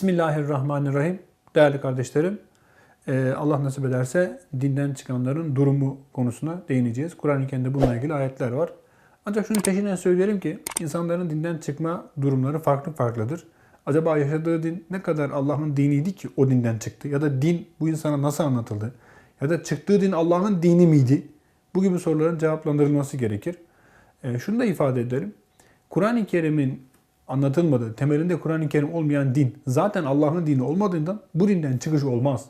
Bismillahirrahmanirrahim. Değerli kardeşlerim, e, Allah nasip ederse dinden çıkanların durumu konusuna değineceğiz. Kur'an-ı Kerim'de bununla ilgili ayetler var. Ancak şunu peşinden söyleyelim ki insanların dinden çıkma durumları farklı farklıdır. Acaba yaşadığı din ne kadar Allah'ın diniydi ki o dinden çıktı? Ya da din bu insana nasıl anlatıldı? Ya da çıktığı din Allah'ın dini miydi? Bu gibi soruların cevaplandırılması gerekir. E, şunu da ifade edelim. Kur'an-ı Kerim'in anlatılmadığı, temelinde Kur'an-ı Kerim olmayan din zaten Allah'ın dini olmadığından bu dinden çıkış olmaz.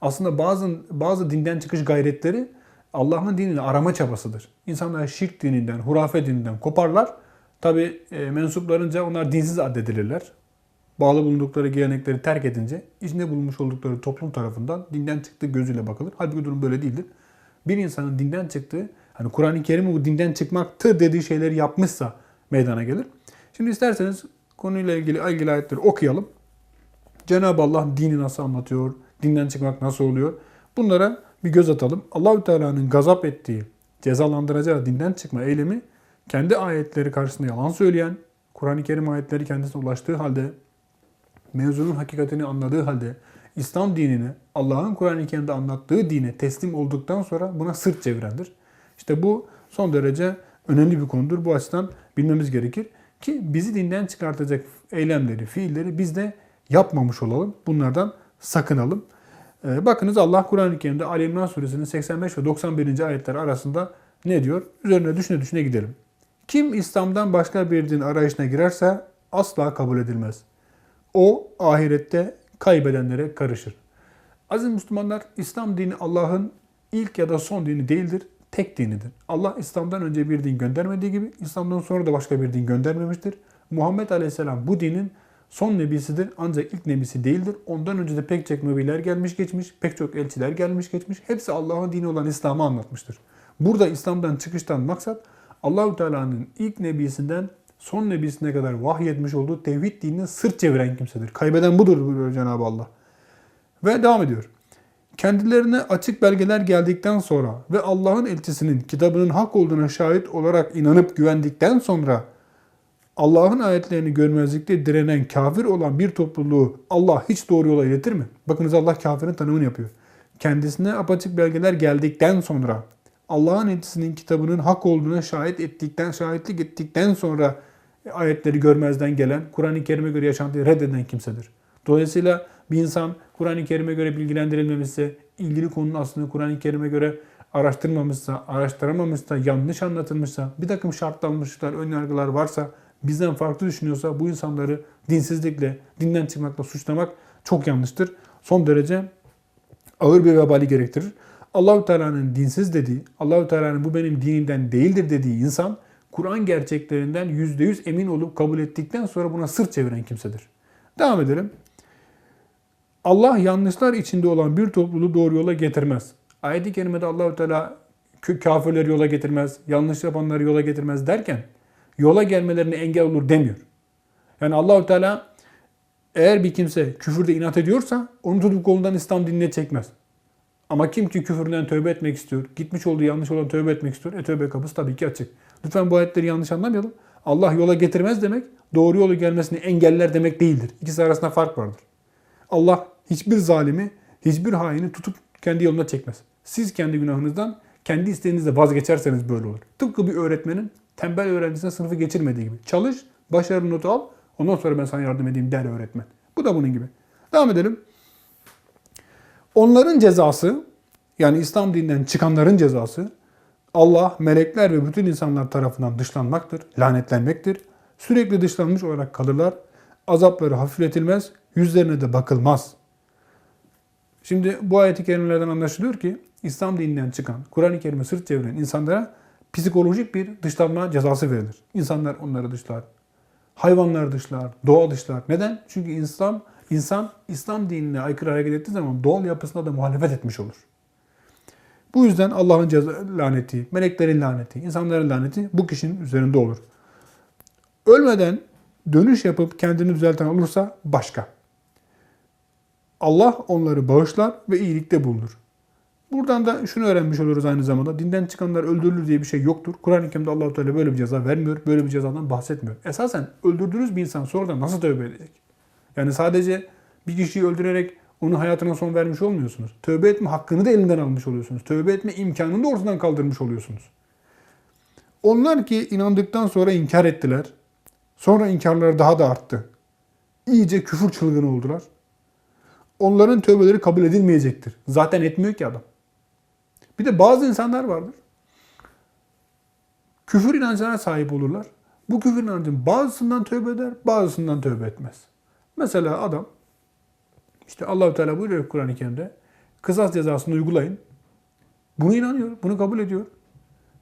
Aslında bazı bazı dinden çıkış gayretleri Allah'ın dinini arama çabasıdır. İnsanlar şirk dininden, hurafe dininden koparlar. Tabi e, mensuplarınca onlar dinsiz addedilirler. Bağlı bulundukları gelenekleri terk edince içinde bulunmuş oldukları toplum tarafından dinden çıktığı gözüyle bakılır. Halbuki durum böyle değildir. Bir insanın dinden çıktığı, hani Kur'an-ı Kerim bu dinden çıkmaktır dediği şeyleri yapmışsa meydana gelir. Şimdi isterseniz konuyla ilgili ilgili ayetleri okuyalım. Cenab-ı Allah dini nasıl anlatıyor, dinden çıkmak nasıl oluyor? Bunlara bir göz atalım. Allahü Teala'nın gazap ettiği, cezalandıracağı dinden çıkma eylemi kendi ayetleri karşısında yalan söyleyen, Kur'an-ı Kerim ayetleri kendisine ulaştığı halde, mevzunun hakikatini anladığı halde, İslam dinini Allah'ın Kur'an-ı Kerim'de anlattığı dine teslim olduktan sonra buna sırt çevirendir. İşte bu son derece önemli bir konudur. Bu açıdan bilmemiz gerekir ki bizi dinden çıkartacak eylemleri, fiilleri biz de yapmamış olalım. Bunlardan sakınalım. Ee, bakınız Allah Kur'an-ı Kerim'de Ali İmran suresinin 85 ve 91. ayetler arasında ne diyor? Üzerine düşüne düşüne gidelim. Kim İslam'dan başka bir din arayışına girerse asla kabul edilmez. O ahirette kaybedenlere karışır. Aziz Müslümanlar, İslam dini Allah'ın ilk ya da son dini değildir, tek dinidir. Allah İslam'dan önce bir din göndermediği gibi İslam'dan sonra da başka bir din göndermemiştir. Muhammed Aleyhisselam bu dinin son nebisidir ancak ilk nebisi değildir. Ondan önce de pek çok nebiler gelmiş geçmiş, pek çok elçiler gelmiş geçmiş. Hepsi Allah'ın dini olan İslam'ı anlatmıştır. Burada İslam'dan çıkıştan maksat Allahü Teala'nın ilk nebisinden son nebisine kadar vahyetmiş olduğu tevhid dinini sırt çeviren kimsedir. Kaybeden budur buyuruyor Cenab-ı Allah. Ve devam ediyor. Kendilerine açık belgeler geldikten sonra ve Allah'ın elçisinin kitabının hak olduğuna şahit olarak inanıp güvendikten sonra Allah'ın ayetlerini görmezlikte direnen kafir olan bir topluluğu Allah hiç doğru yola iletir mi? Bakınız Allah kafirin tanımını yapıyor. Kendisine apaçık belgeler geldikten sonra Allah'ın elçisinin kitabının hak olduğuna şahit ettikten, şahitlik ettikten sonra ayetleri görmezden gelen, Kur'an-ı Kerim'e göre yaşantıyı reddeden kimsedir. Dolayısıyla bir insan Kur'an-ı Kerim'e göre bilgilendirilmemişse, ilgili konunun aslında Kur'an-ı Kerim'e göre araştırmamışsa, araştıramamışsa, yanlış anlatılmışsa, bir takım şartlanmışlar, ön yargılar varsa, bizden farklı düşünüyorsa bu insanları dinsizlikle, dinden çıkmakla suçlamak çok yanlıştır. Son derece ağır bir vebali gerektirir. Allahü Teala'nın dinsiz dediği, Allahü Teala'nın bu benim dinimden değildir dediği insan Kur'an gerçeklerinden %100 emin olup kabul ettikten sonra buna sırt çeviren kimsedir. Devam edelim. Allah yanlışlar içinde olan bir topluluğu doğru yola getirmez. Ayet-i kerimede Allahü Teala kafirleri yola getirmez, yanlış yapanları yola getirmez derken yola gelmelerine engel olur demiyor. Yani Allahü Teala eğer bir kimse küfürde inat ediyorsa onu tutup kolundan İslam dinine çekmez. Ama kim ki küfürden tövbe etmek istiyor, gitmiş olduğu yanlış olan tövbe etmek istiyor, e tövbe kapısı tabii ki açık. Lütfen bu ayetleri yanlış anlamayalım. Allah yola getirmez demek, doğru yolu gelmesini engeller demek değildir. İkisi arasında fark vardır. Allah hiçbir zalimi, hiçbir haini tutup kendi yoluna çekmez. Siz kendi günahınızdan kendi isteğinizle vazgeçerseniz böyle olur. Tıpkı bir öğretmenin tembel öğrencisine sınıfı geçirmediği gibi. Çalış, başarılı notu al, ondan sonra ben sana yardım edeyim der öğretmen. Bu da bunun gibi. Devam edelim. Onların cezası, yani İslam dininden çıkanların cezası, Allah, melekler ve bütün insanlar tarafından dışlanmaktır, lanetlenmektir. Sürekli dışlanmış olarak kalırlar. Azapları hafifletilmez, yüzlerine de bakılmaz. Şimdi bu ayet-i kerimelerden anlaşılıyor ki İslam dininden çıkan, Kur'an-ı Kerim'e sırt çeviren insanlara psikolojik bir dışlanma cezası verilir. İnsanlar onları dışlar. Hayvanlar dışlar, doğa dışlar. Neden? Çünkü İslam insan İslam dinine aykırı hareket ettiği zaman doğal yapısına da muhalefet etmiş olur. Bu yüzden Allah'ın laneti, meleklerin laneti, insanların laneti bu kişinin üzerinde olur. Ölmeden dönüş yapıp kendini düzelten olursa başka. Allah onları bağışlar ve iyilikte bulunur. Buradan da şunu öğrenmiş oluruz aynı zamanda. Dinden çıkanlar öldürülür diye bir şey yoktur. Kur'an-ı Kerim'de Allah-u Teala böyle bir ceza vermiyor. Böyle bir cezadan bahsetmiyor. Esasen öldürdüğünüz bir insan sonradan nasıl tövbe edecek? Yani sadece Bir kişiyi öldürerek onun hayatına son vermiş olmuyorsunuz. Tövbe etme hakkını da elinden almış oluyorsunuz. Tövbe etme imkanını da ortadan kaldırmış oluyorsunuz. Onlar ki inandıktan sonra inkar ettiler. Sonra inkarları daha da arttı. İyice küfür çılgını oldular. Onların tövbeleri kabul edilmeyecektir. Zaten etmiyor ki adam. Bir de bazı insanlar vardır. Küfür inancına sahip olurlar. Bu küfür inancın bazısından tövbe eder, bazısından tövbe etmez. Mesela adam işte Allahu Teala buyuruyor Kur'an-ı Kerim'de kısas cezasını uygulayın. Bunu inanıyor, bunu kabul ediyor.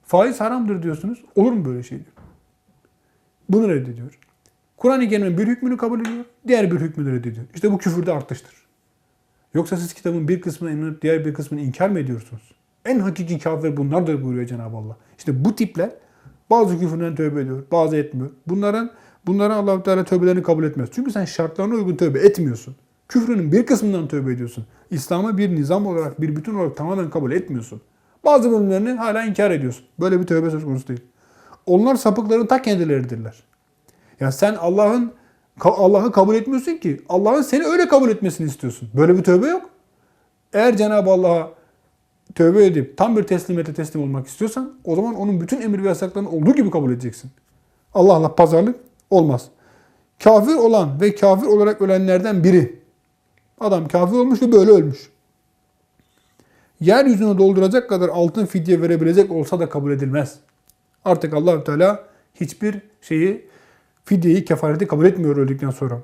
Faiz haramdır diyorsunuz. Olur mu böyle şey. Bunu reddediyor. Kur'an-ı Kerim'in bir hükmünü kabul ediyor, diğer bir hükmünü reddediyor. İşte bu küfürde artıştır. Yoksa siz kitabın bir kısmına inanıp diğer bir kısmını inkar mı ediyorsunuz? En hakiki kafir bunlardır buyuruyor Cenab-ı Allah. İşte bu tipler bazı küfürden tövbe ediyor, bazı etmiyor. Bunların bunların Allah Teala tövbelerini kabul etmez. Çünkü sen şartlarına uygun tövbe etmiyorsun. Küfrünün bir kısmından tövbe ediyorsun. İslam'ı bir nizam olarak, bir bütün olarak tamamen kabul etmiyorsun. Bazı bölümlerini hala inkar ediyorsun. Böyle bir tövbe söz konusu değil. Onlar sapıkların ta kendileridirler. Ya sen Allah'ın Allah'ı kabul etmiyorsun ki. Allah'ın seni öyle kabul etmesini istiyorsun. Böyle bir tövbe yok. Eğer Cenab-ı Allah'a tövbe edip tam bir teslimiyete teslim olmak istiyorsan o zaman onun bütün emir ve yasaklarını olduğu gibi kabul edeceksin. Allah'la pazarlık olmaz. Kafir olan ve kafir olarak ölenlerden biri. Adam kafir olmuş ve böyle ölmüş. Yeryüzünü dolduracak kadar altın fidye verebilecek olsa da kabul edilmez. Artık allah Teala hiçbir şeyi fidyeyi, kefareti kabul etmiyor öldükten sonra.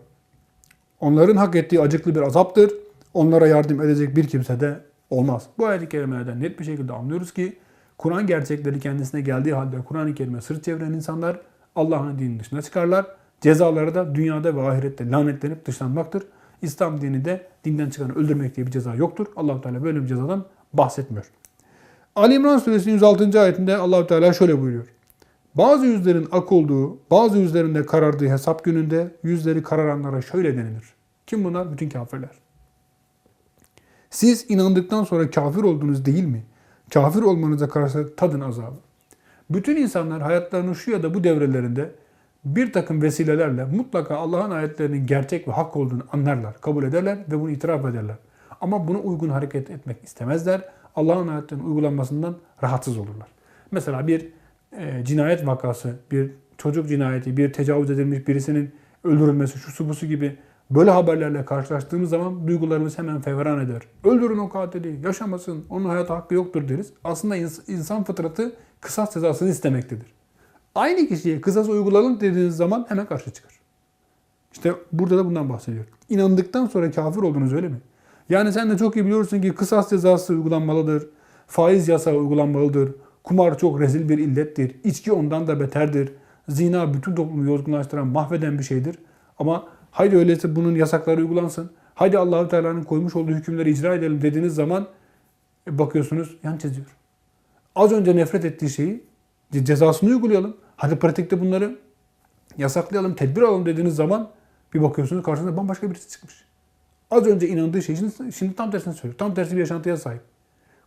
Onların hak ettiği acıklı bir azaptır. Onlara yardım edecek bir kimse de olmaz. Bu ayet-i kerimelerden net bir şekilde anlıyoruz ki Kur'an gerçekleri kendisine geldiği halde Kur'an-ı Kerim'e sırt çeviren insanlar Allah'ın dininin dışına çıkarlar. Cezaları da dünyada ve ahirette lanetlenip dışlanmaktır. İslam dini de dinden çıkanı öldürmek diye bir ceza yoktur. allah Teala böyle bir cezadan bahsetmiyor. Ali İmran suresinin 106. ayetinde allah Teala şöyle buyuruyor. Bazı yüzlerin ak olduğu, bazı yüzlerinde karardığı hesap gününde yüzleri kararanlara şöyle denilir. Kim bunlar? Bütün kafirler. Siz inandıktan sonra kafir oldunuz değil mi? Kafir olmanıza karşı tadın azabı. Bütün insanlar hayatlarının şu ya da bu devrelerinde bir takım vesilelerle mutlaka Allah'ın ayetlerinin gerçek ve hak olduğunu anlarlar, kabul ederler ve bunu itiraf ederler. Ama buna uygun hareket etmek istemezler. Allah'ın ayetlerinin uygulanmasından rahatsız olurlar. Mesela bir e, cinayet vakası, bir çocuk cinayeti, bir tecavüz edilmiş birisinin öldürülmesi, şu su busu gibi böyle haberlerle karşılaştığımız zaman duygularımız hemen fevran eder. Öldürün o katili, yaşamasın, onun hayat hakkı yoktur deriz. Aslında insan fıtratı kısas cezasını istemektedir. Aynı kişiye kısas uygulanın dediğiniz zaman hemen karşı çıkar. İşte burada da bundan bahsediyor. İnandıktan sonra kafir oldunuz öyle mi? Yani sen de çok iyi biliyorsun ki kısas cezası uygulanmalıdır. Faiz yasağı uygulanmalıdır. Kumar çok rezil bir illettir. İçki ondan da beterdir. Zina bütün toplumu yozgunlaştıran, mahveden bir şeydir. Ama haydi öyleyse bunun yasakları uygulansın. Haydi Allahu Teala'nın koymuş olduğu hükümleri icra edelim dediğiniz zaman e, bakıyorsunuz yan çiziyor. Az önce nefret ettiği şeyi cezasını uygulayalım. Hadi pratikte bunları yasaklayalım, tedbir alalım dediğiniz zaman bir bakıyorsunuz karşınızda bambaşka birisi çıkmış. Az önce inandığı şey şimdi, şimdi tam tersini söylüyor. Tam tersi bir yaşantıya sahip.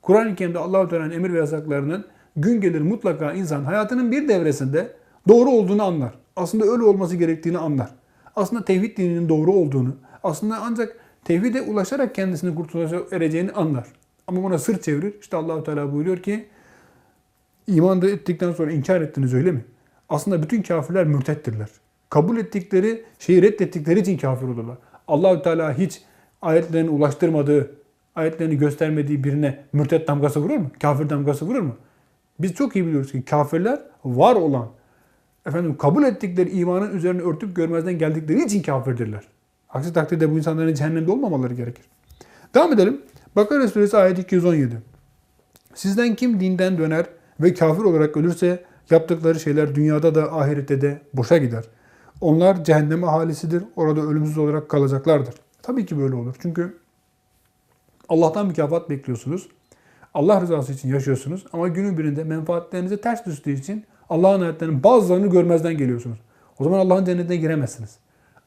Kur'an-ı Kerim'de Allah-u Teala'nın emir ve yasaklarının gün gelir mutlaka insan hayatının bir devresinde doğru olduğunu anlar. Aslında öyle olması gerektiğini anlar. Aslında tevhid dininin doğru olduğunu, aslında ancak tevhide ulaşarak kendisini kurtuluşa ereceğini anlar. Ama buna sırt çevirir. İşte Allahu Teala buyuruyor ki iman ettikten sonra inkar ettiniz öyle mi? Aslında bütün kafirler mürtettirler. Kabul ettikleri, şeyi reddettikleri için kafir olurlar. Allahü Teala hiç ayetlerini ulaştırmadığı, ayetlerini göstermediği birine mürtet damgası vurur mu? Kafir damgası vurur mu? Biz çok iyi biliyoruz ki kafirler var olan, efendim kabul ettikleri imanın üzerine örtüp görmezden geldikleri için kafirdirler. Aksi takdirde bu insanların cehennemde olmamaları gerekir. Devam edelim. Bakara suresi ayet 217. Sizden kim dinden döner ve kafir olarak ölürse yaptıkları şeyler dünyada da ahirette de boşa gider. Onlar cehennem ahalisidir. Orada ölümsüz olarak kalacaklardır. Tabii ki böyle olur. Çünkü Allah'tan mükafat bekliyorsunuz. Allah rızası için yaşıyorsunuz ama günün birinde menfaatlerinize ters düştüğü için Allah'ın ayetlerinin bazılarını görmezden geliyorsunuz. O zaman Allah'ın cennetine giremezsiniz.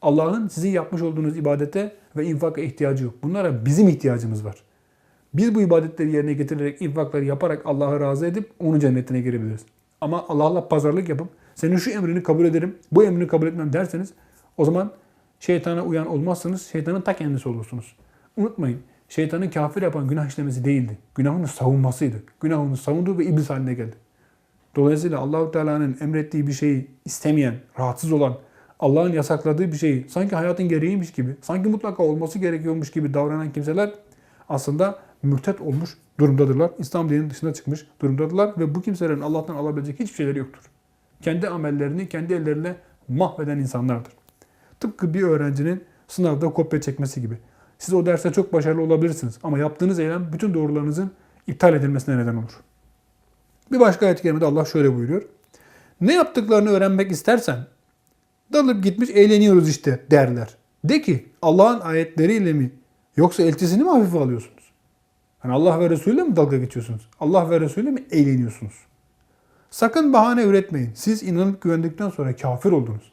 Allah'ın sizin yapmış olduğunuz ibadete ve infaka ihtiyacı yok. Bunlara bizim ihtiyacımız var. Biz bu ibadetleri yerine getirerek, infakları yaparak Allah'ı razı edip onun cennetine girebiliriz. Ama Allah'la pazarlık yapıp senin şu emrini kabul ederim, bu emrini kabul etmem derseniz o zaman Şeytana uyan olmazsınız, şeytanın ta kendisi olursunuz. Unutmayın, şeytanın kafir yapan günah işlemesi değildi. Günahını savunmasıydı. Günahını savundu ve iblis haline geldi. Dolayısıyla Allahu Teala'nın emrettiği bir şeyi istemeyen, rahatsız olan, Allah'ın yasakladığı bir şeyi sanki hayatın gereğiymiş gibi, sanki mutlaka olması gerekiyormuş gibi davranan kimseler aslında mürtet olmuş durumdadırlar. İslam dininin dışına çıkmış durumdadırlar ve bu kimselerin Allah'tan alabilecek hiçbir şeyleri yoktur. Kendi amellerini kendi elleriyle mahveden insanlardır. Tıpkı bir öğrencinin sınavda kopya çekmesi gibi. Siz o derste çok başarılı olabilirsiniz ama yaptığınız eylem bütün doğrularınızın iptal edilmesine neden olur. Bir başka ayet-i kerimede Allah şöyle buyuruyor. Ne yaptıklarını öğrenmek istersen dalıp gitmiş eğleniyoruz işte derler. De ki Allah'ın ayetleriyle mi yoksa elçisini mi hafife alıyorsunuz? Yani Allah ve Resulü mi dalga geçiyorsunuz? Allah ve Resulü mi eğleniyorsunuz? Sakın bahane üretmeyin. Siz inanıp güvendikten sonra kafir oldunuz.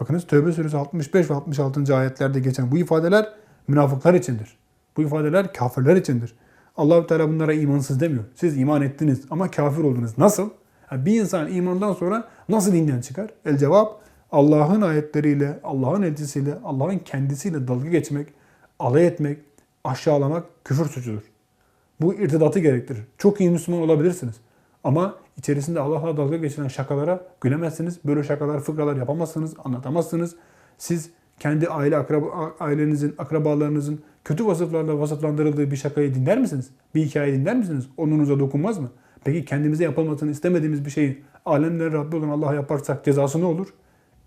Bakınız Tövbe suresi 65 ve 66. ayetlerde geçen bu ifadeler münafıklar içindir. Bu ifadeler kafirler içindir. Allahu Teala bunlara imansız demiyor. Siz iman ettiniz ama kafir oldunuz. Nasıl? Yani bir insan imandan sonra nasıl dinden çıkar? El cevap Allah'ın ayetleriyle, Allah'ın elçisiyle, Allah'ın kendisiyle dalga geçmek, alay etmek, aşağılamak küfür suçudur. Bu irtidatı gerektirir. Çok iyi Müslüman olabilirsiniz. Ama içerisinde Allah'la dalga geçilen şakalara gülemezsiniz. Böyle şakalar, fıkralar yapamazsınız, anlatamazsınız. Siz kendi aile akraba, ailenizin, akrabalarınızın kötü vasıflarla vasıflandırıldığı bir şakayı dinler misiniz? Bir hikaye dinler misiniz? Onunuza dokunmaz mı? Peki kendimize yapılmasını istemediğimiz bir şeyi alemlerin Rabbi olan Allah'a yaparsak cezası ne olur?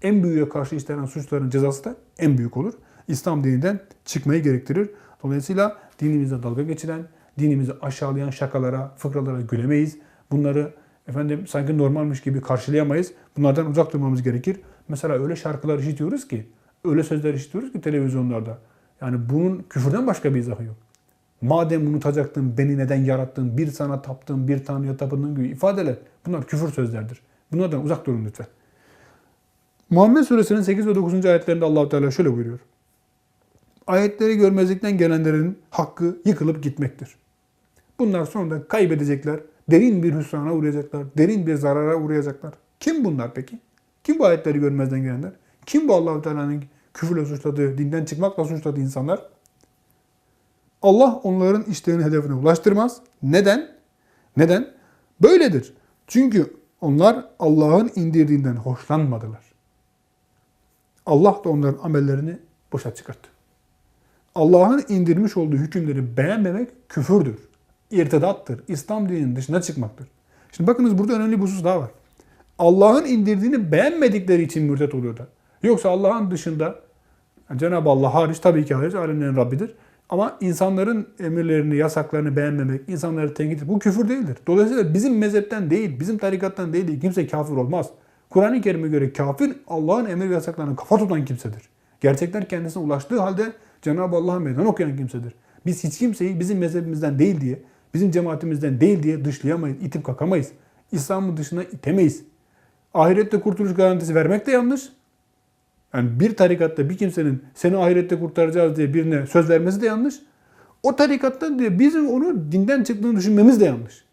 En büyüğe karşı işlenen suçların cezası da en büyük olur. İslam dininden çıkmayı gerektirir. Dolayısıyla dinimize dalga geçilen, dinimizi aşağılayan şakalara, fıkralara gülemeyiz. Bunları efendim sanki normalmiş gibi karşılayamayız. Bunlardan uzak durmamız gerekir. Mesela öyle şarkılar işitiyoruz ki, öyle sözler işitiyoruz ki televizyonlarda. Yani bunun küfürden başka bir izahı yok. Madem unutacaktın, beni neden yarattın, bir sana taptım, bir tanrıya tapındığın gibi ifadeler. Bunlar küfür sözlerdir. Bunlardan uzak durun lütfen. Muhammed Suresinin 8 ve 9. ayetlerinde allah Teala şöyle buyuruyor. Ayetleri görmezlikten gelenlerin hakkı yıkılıp gitmektir. Bunlar sonunda kaybedecekler, derin bir hüsrana uğrayacaklar, derin bir zarara uğrayacaklar. Kim bunlar peki? Kim bu ayetleri görmezden gelenler? Kim bu Allahu Teala'nın küfürle suçladığı, dinden çıkmakla suçladığı insanlar? Allah onların işlerini hedefine ulaştırmaz. Neden? Neden? Böyledir. Çünkü onlar Allah'ın indirdiğinden hoşlanmadılar. Allah da onların amellerini boşa çıkarttı. Allah'ın indirmiş olduğu hükümleri beğenmemek küfürdür. İrtidattır. İslam dininin dışına çıkmaktır. Şimdi bakınız burada önemli bir husus daha var. Allah'ın indirdiğini beğenmedikleri için mürtet oluyorlar. Yoksa Allah'ın dışında yani Cenab-ı Allah hariç tabii ki hariç alemlerin Rabbidir. Ama insanların emirlerini, yasaklarını beğenmemek, insanları tenkit bu küfür değildir. Dolayısıyla bizim mezhepten değil, bizim tarikattan değil, kimse kafir olmaz. Kur'an-ı Kerim'e göre kafir Allah'ın emir ve yasaklarına kafa tutan kimsedir. Gerçekler kendisine ulaştığı halde Cenab-ı Allah'a meydan okuyan kimsedir. Biz hiç kimseyi bizim mezhebimizden değil diye, bizim cemaatimizden değil diye dışlayamayız, itip kakamayız. İslam'ın dışına itemeyiz. Ahirette kurtuluş garantisi vermek de yanlış. Yani bir tarikatta bir kimsenin seni ahirette kurtaracağız diye birine söz vermesi de yanlış. O tarikatta diye bizim onu dinden çıktığını düşünmemiz de yanlış.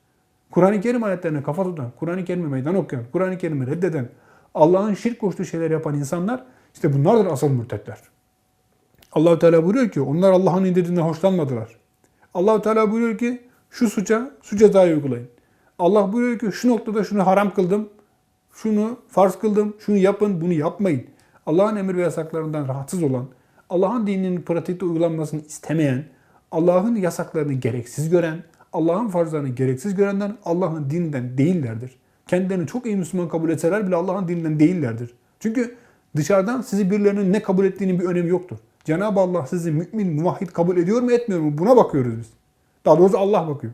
Kur'an-ı Kerim ayetlerine kafa tutan, Kur'an-ı Kerim'e meydan okuyan, Kur'an-ı Kerim'i reddeden, Allah'ın şirk koştuğu şeyler yapan insanlar işte bunlardır asıl mürtetler. Allahu Teala buyuruyor ki onlar Allah'ın indirdiğinden hoşlanmadılar. Allahu Teala buyuruyor ki şu suça şu cezayı uygulayın. Allah buyuruyor ki şu noktada şunu haram kıldım, şunu farz kıldım, şunu yapın, bunu yapmayın. Allah'ın emir ve yasaklarından rahatsız olan, Allah'ın dininin pratikte uygulanmasını istemeyen, Allah'ın yasaklarını gereksiz gören, Allah'ın farzlarını gereksiz görenler Allah'ın dininden değillerdir. Kendilerini çok iyi Müslüman kabul etseler bile Allah'ın dininden değillerdir. Çünkü dışarıdan sizi birilerinin ne kabul ettiğinin bir önemi yoktur. Cenab-ı Allah sizi mümin, muvahhid kabul ediyor mu etmiyor mu buna bakıyoruz biz. Daha doğrusu Allah bakıyor.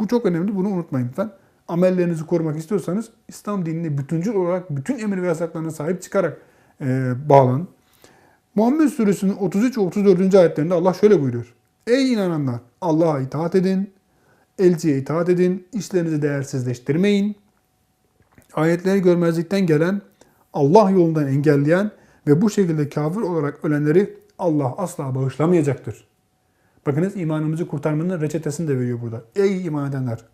Bu çok önemli bunu unutmayın lütfen. Amellerinizi korumak istiyorsanız İslam dinini bütüncül olarak bütün emir ve yasaklarına sahip çıkarak bağlanın. Muhammed Suresinin 33 ve 34. ayetlerinde Allah şöyle buyuruyor. Ey inananlar Allah'a itaat edin, elçiye itaat edin, işlerinizi değersizleştirmeyin. Ayetleri görmezlikten gelen, Allah yolundan engelleyen ve bu şekilde kafir olarak ölenleri Allah asla bağışlamayacaktır. Bakınız imanımızı kurtarmanın reçetesini de veriyor burada. Ey iman edenler!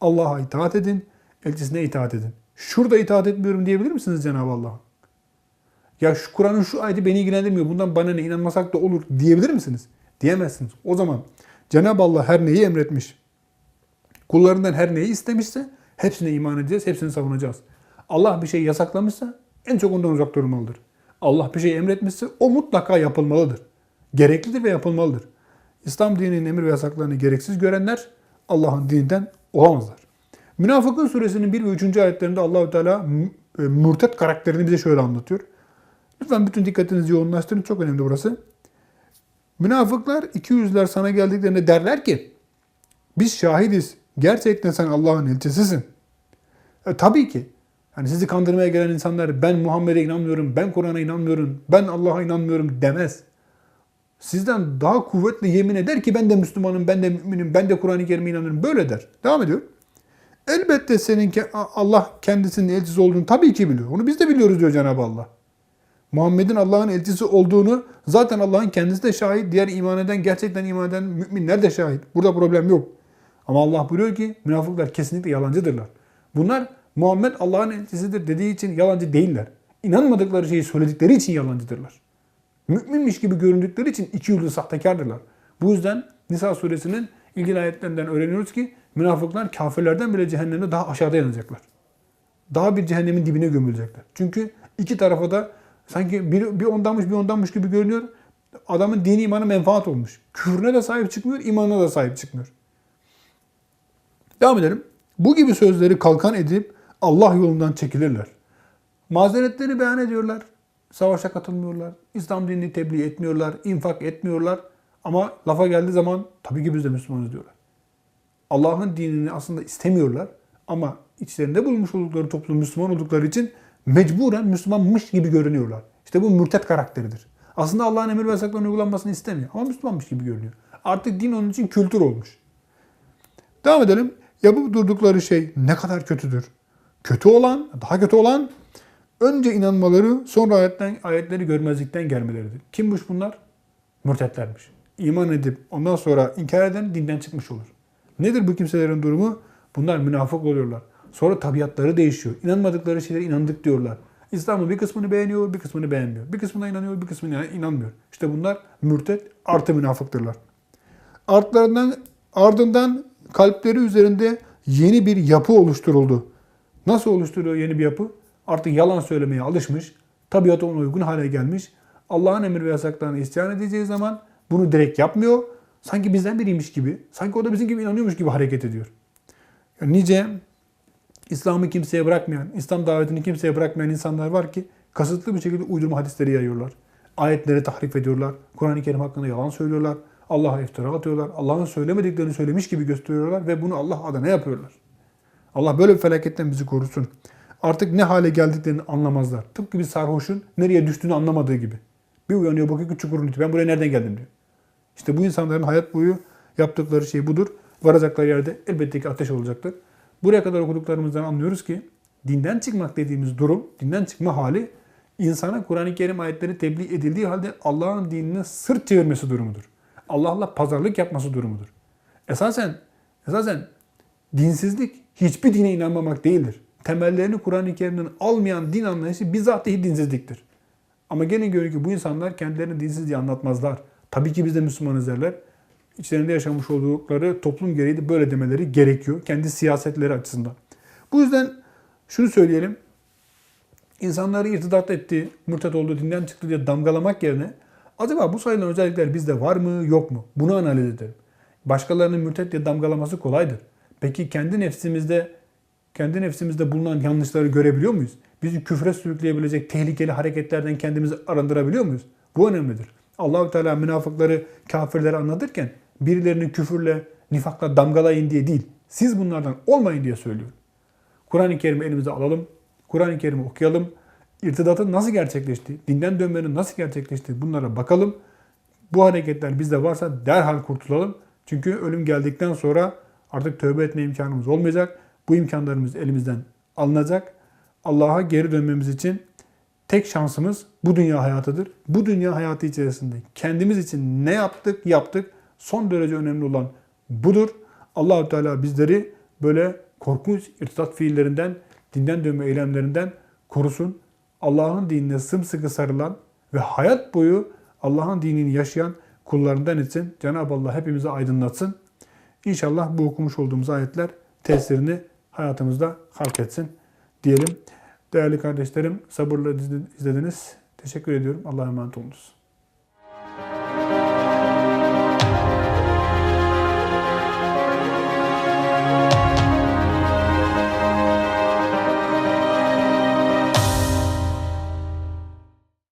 Allah'a itaat edin, elçisine itaat edin. Şurada itaat etmiyorum diyebilir misiniz Cenab-ı Allah'a? Ya şu Kur'an'ın şu ayeti beni ilgilendirmiyor. Bundan bana ne inanmasak da olur diyebilir misiniz? Diyemezsiniz. O zaman Cenab-ı Allah her neyi emretmiş, kullarından her neyi istemişse hepsine iman edeceğiz, hepsini savunacağız. Allah bir şey yasaklamışsa en çok ondan uzak durmalıdır. Allah bir şey emretmişse o mutlaka yapılmalıdır. Gereklidir ve yapılmalıdır. İslam dininin emir ve yasaklarını gereksiz görenler Allah'ın dininden olamazlar. Münafıkın suresinin 1 ve 3. ayetlerinde Allahü Teala e, mürtet karakterini bize şöyle anlatıyor. Lütfen bütün dikkatinizi yoğunlaştırın. Çok önemli burası. Münafıklar iki yüzler sana geldiklerinde derler ki biz şahidiz. Gerçekten sen Allah'ın elçisisin. E, tabii ki. Hani sizi kandırmaya gelen insanlar ben Muhammed'e inanmıyorum, ben Kur'an'a inanmıyorum, ben Allah'a inanmıyorum demez. Sizden daha kuvvetli yemin eder ki ben de Müslümanım, ben de müminim, ben de Kur'an-ı Kerim'e inanıyorum. Böyle der. Devam ediyor. Elbette senin Allah kendisinin elçisi olduğunu tabii ki biliyor. Onu biz de biliyoruz diyor Cenab-ı Allah. Muhammed'in Allah'ın elçisi olduğunu zaten Allah'ın kendisi de şahit. Diğer iman eden, gerçekten iman eden müminler de şahit. Burada problem yok. Ama Allah buyuruyor ki münafıklar kesinlikle yalancıdırlar. Bunlar Muhammed Allah'ın elçisidir dediği için yalancı değiller. İnanmadıkları şeyi söyledikleri için yalancıdırlar. Müminmiş gibi göründükleri için iki yüzlü sahtekardırlar. Bu yüzden Nisa suresinin ilgili ayetlerinden öğreniyoruz ki münafıklar kafirlerden bile cehennemde daha aşağıda yanacaklar. Daha bir cehennemin dibine gömülecekler. Çünkü iki tarafa da sanki bir, bir ondanmış bir ondanmış gibi görünüyor. Adamın dini imanı menfaat olmuş. Küfrüne de sahip çıkmıyor, imanına da sahip çıkmıyor. Devam edelim. Bu gibi sözleri kalkan edip Allah yolundan çekilirler. Mazeretleri beyan ediyorlar. Savaşa katılmıyorlar. İslam dinini tebliğ etmiyorlar. infak etmiyorlar. Ama lafa geldiği zaman tabii ki biz de Müslümanız diyorlar. Allah'ın dinini aslında istemiyorlar. Ama içlerinde bulmuş oldukları toplum Müslüman oldukları için mecburen Müslümanmış gibi görünüyorlar. İşte bu mürtet karakteridir. Aslında Allah'ın emir ve yasaklarının uygulanmasını istemiyor. Ama Müslümanmış gibi görünüyor. Artık din onun için kültür olmuş. Devam edelim. Yapıp durdukları şey ne kadar kötüdür. Kötü olan, daha kötü olan önce inanmaları sonra ayetten, ayetleri görmezlikten gelmeleridir. Kimmiş bunlar? Mürtetlermiş. İman edip ondan sonra inkar eden dinden çıkmış olur. Nedir bu kimselerin durumu? Bunlar münafık oluyorlar. Sonra tabiatları değişiyor. İnanmadıkları şeylere inandık diyorlar. İslam'ın bir kısmını beğeniyor, bir kısmını beğenmiyor. Bir kısmına inanıyor, bir kısmına inanmıyor. İşte bunlar mürtet artı münafıktırlar. Artlarından, ardından kalpleri üzerinde yeni bir yapı oluşturuldu. Nasıl oluşturuyor yeni bir yapı? Artık yalan söylemeye alışmış, tabiata ona uygun hale gelmiş. Allah'ın emir ve yasaklarına isyan edeceği zaman bunu direkt yapmıyor. Sanki bizden biriymiş gibi, sanki o da bizim gibi inanıyormuş gibi hareket ediyor. Yani nice İslam'ı kimseye bırakmayan, İslam davetini kimseye bırakmayan insanlar var ki kasıtlı bir şekilde uydurma hadisleri yayıyorlar. Ayetleri tahrif ediyorlar. Kur'an-ı Kerim hakkında yalan söylüyorlar. Allah'a iftira atıyorlar. Allah'ın söylemediklerini söylemiş gibi gösteriyorlar ve bunu Allah adına yapıyorlar. Allah böyle bir felaketten bizi korusun. Artık ne hale geldiklerini anlamazlar. Tıpkı bir sarhoşun nereye düştüğünü anlamadığı gibi. Bir uyanıyor bakıyor ki çukurun içi. Ben buraya nereden geldim diyor. İşte bu insanların hayat boyu yaptıkları şey budur. Varacakları yerde elbette ki ateş olacaktır. Buraya kadar okuduklarımızdan anlıyoruz ki dinden çıkmak dediğimiz durum, dinden çıkma hali insana Kur'an-ı Kerim ayetleri tebliğ edildiği halde Allah'ın dinine sırt çevirmesi durumudur. Allah'la pazarlık yapması durumudur. Esasen, esasen dinsizlik hiçbir dine inanmamak değildir. Temellerini Kur'an-ı Kerim'den almayan din anlayışı bizatihi dinsizliktir. Ama gene görüyor ki bu insanlar kendilerini dinsiz diye anlatmazlar. Tabii ki biz de Müslümanız derler. İçlerinde yaşamış oldukları toplum gereği de böyle demeleri gerekiyor. Kendi siyasetleri açısından. Bu yüzden şunu söyleyelim. İnsanları irtidat etti, mürtet oldu, dinden çıktı diye damgalamak yerine acaba bu sayılan özellikler bizde var mı yok mu? Bunu analiz edelim. Başkalarının mürtet diye damgalaması kolaydır. Peki kendi nefsimizde kendi nefsimizde bulunan yanlışları görebiliyor muyuz? Bizi küfre sürükleyebilecek tehlikeli hareketlerden kendimizi arındırabiliyor muyuz? Bu önemlidir. Allahü Teala münafıkları, kafirleri anlatırken birilerini küfürle, nifakla damgalayın diye değil. Siz bunlardan olmayın diye söylüyor. Kur'an-ı Kerim'i elimize alalım. Kur'an-ı Kerim'i okuyalım. İrtidatın nasıl gerçekleşti? Dinden dönmenin nasıl gerçekleşti? Bunlara bakalım. Bu hareketler bizde varsa derhal kurtulalım. Çünkü ölüm geldikten sonra artık tövbe etme imkanımız olmayacak. Bu imkanlarımız elimizden alınacak. Allah'a geri dönmemiz için tek şansımız bu dünya hayatıdır. Bu dünya hayatı içerisinde kendimiz için ne yaptık yaptık. Son derece önemli olan budur. Allahü Teala bizleri böyle korkunç irtidat fiillerinden, dinden dönme eylemlerinden korusun. Allah'ın dinine sımsıkı sarılan ve hayat boyu Allah'ın dinini yaşayan kullarından etsin. Cenab-ı Allah hepimizi aydınlatsın. İnşallah bu okumuş olduğumuz ayetler tesirini hayatımızda halk etsin diyelim. Değerli kardeşlerim sabırla izlediniz. Teşekkür ediyorum. Allah'a emanet olunuz.